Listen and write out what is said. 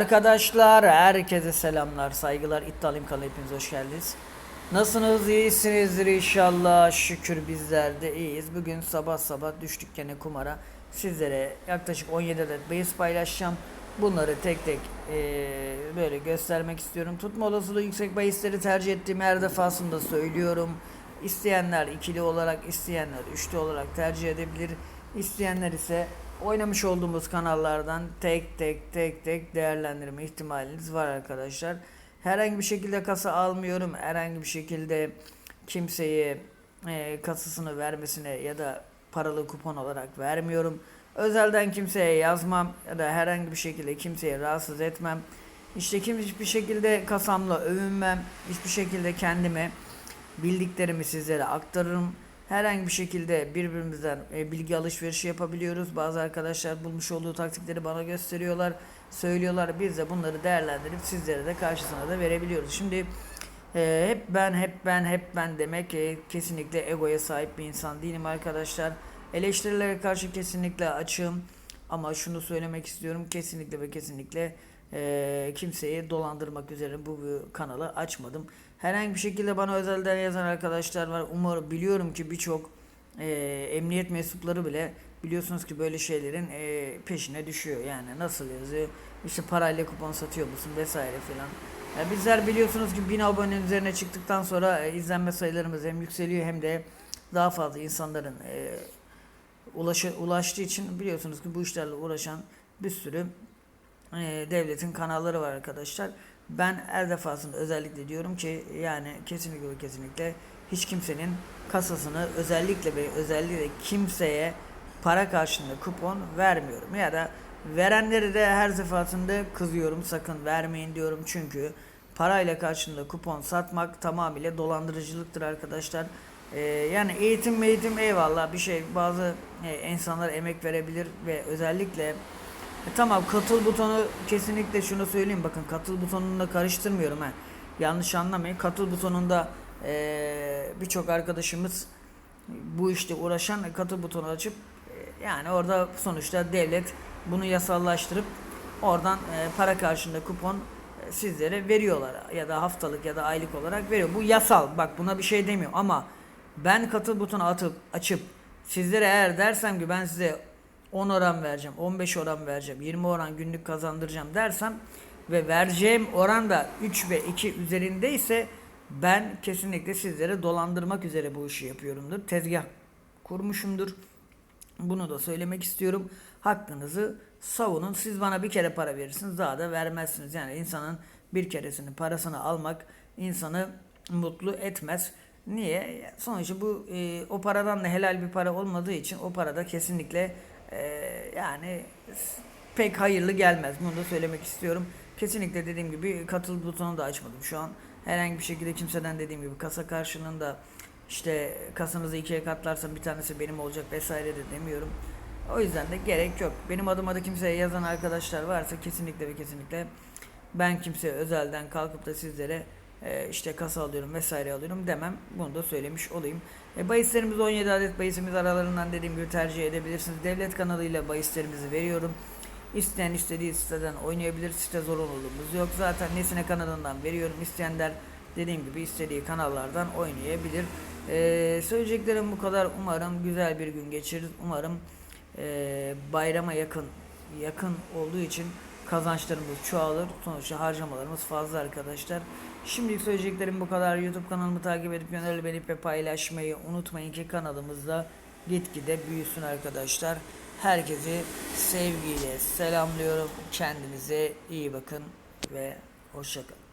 Arkadaşlar herkese selamlar saygılar iddialıyım kanalı hepiniz hoş geldiniz. Nasılsınız iyisinizdir inşallah şükür bizler de iyiyiz. Bugün sabah sabah düştük gene kumara. Sizlere yaklaşık 17 adet bahis paylaşacağım. Bunları tek tek eee, böyle göstermek istiyorum. Tutma olasılığı yüksek bahisleri tercih ettiğim her defasında söylüyorum. İsteyenler ikili olarak, isteyenler üçlü olarak tercih edebilir. İsteyenler ise oynamış olduğumuz kanallardan tek tek tek tek değerlendirme ihtimaliniz var arkadaşlar. Herhangi bir şekilde kasa almıyorum. Herhangi bir şekilde kimseye e, kasasını vermesine ya da paralı kupon olarak vermiyorum. Özelden kimseye yazmam ya da herhangi bir şekilde kimseye rahatsız etmem. İşte kim hiçbir şekilde kasamla övünmem. Hiçbir şekilde kendime bildiklerimi sizlere aktarırım. Herhangi bir şekilde birbirimizden e, bilgi alışverişi yapabiliyoruz. Bazı arkadaşlar bulmuş olduğu taktikleri bana gösteriyorlar, söylüyorlar. Biz de bunları değerlendirip sizlere de karşısına da verebiliyoruz. Şimdi e, hep ben, hep ben, hep ben demek e, kesinlikle egoya sahip bir insan değilim arkadaşlar. Eleştirilere karşı kesinlikle açığım. Ama şunu söylemek istiyorum kesinlikle ve kesinlikle e, kimseyi dolandırmak üzere bu, bu kanalı açmadım. Herhangi bir şekilde bana özelden yazan arkadaşlar var. Umarım biliyorum ki birçok e, emniyet mensupları bile biliyorsunuz ki böyle şeylerin e, peşine düşüyor. Yani nasıl yazıyor? İşte parayla kupon satıyor musun vesaire filan. Ya bizler biliyorsunuz ki 1000 abonenin üzerine çıktıktan sonra e, izlenme sayılarımız hem yükseliyor hem de daha fazla insanların e, ulaşı, ulaştığı için biliyorsunuz ki bu işlerle uğraşan bir sürü e, devletin kanalları var arkadaşlar. Ben her defasında özellikle diyorum ki yani kesinlikle kesinlikle hiç kimsenin kasasını özellikle ve özellikle kimseye para karşılığında kupon vermiyorum. Ya da verenleri de her defasında kızıyorum sakın vermeyin diyorum çünkü parayla karşılığında kupon satmak tamamıyla dolandırıcılıktır arkadaşlar. Ee, yani eğitim eğitim eyvallah bir şey bazı e, insanlar emek verebilir ve özellikle e, tamam katıl butonu kesinlikle şunu söyleyeyim bakın katıl butonunu da karıştırmıyorum ha. Yanlış anlamayın. Katıl butonunda e, birçok arkadaşımız bu işte uğraşan katıl butonu açıp e, yani orada sonuçta devlet bunu yasallaştırıp oradan e, para karşılığında kupon e, sizlere veriyorlar ya da haftalık ya da aylık olarak veriyor. Bu yasal. Bak buna bir şey demiyorum ama ben katıl butonu atıp açıp sizlere eğer dersem ki ben size 10 oran vereceğim, 15 oran vereceğim, 20 oran günlük kazandıracağım dersem ve vereceğim oran da 3 ve 2 üzerindeyse ben kesinlikle sizlere dolandırmak üzere bu işi yapıyorumdur. Tezgah kurmuşumdur. Bunu da söylemek istiyorum. Hakkınızı savunun. Siz bana bir kere para verirsiniz daha da vermezsiniz. Yani insanın bir keresini parasını almak insanı mutlu etmez. Niye? Sonuçta bu e, o paradan da helal bir para olmadığı için o parada kesinlikle e, yani pek hayırlı gelmez. Bunu da söylemek istiyorum. Kesinlikle dediğim gibi katıl butonu da açmadım şu an. Herhangi bir şekilde kimseden dediğim gibi kasa karşılığında işte kasanızı ikiye katlarsam bir tanesi benim olacak vesaire de demiyorum. O yüzden de gerek yok. Benim adıma da kimseye yazan arkadaşlar varsa kesinlikle ve kesinlikle ben kimseye özelden kalkıp da sizlere e, işte kasa alıyorum vesaire alıyorum demem. Bunu da söylemiş olayım. E, bahislerimiz 17 adet bahisimiz aralarından dediğim gibi tercih edebilirsiniz. Devlet kanalıyla bahislerimizi veriyorum. İsteyen istediği siteden oynayabilir. Site zorunluluğumuz yok. Zaten Nesine kanalından veriyorum. İsteyenler dediğim gibi istediği kanallardan oynayabilir. E, söyleyeceklerim bu kadar. Umarım güzel bir gün geçiririz. Umarım e, bayrama yakın yakın olduğu için kazançlarımız çoğalır. Sonuçta harcamalarımız fazla arkadaşlar. Şimdilik söyleyeceklerim bu kadar. YouTube kanalımı takip edip gönül beğenip ve paylaşmayı unutmayın ki kanalımızda gitgide büyüsün arkadaşlar. Herkesi sevgiyle selamlıyorum. Kendinize iyi bakın ve hoşçakalın.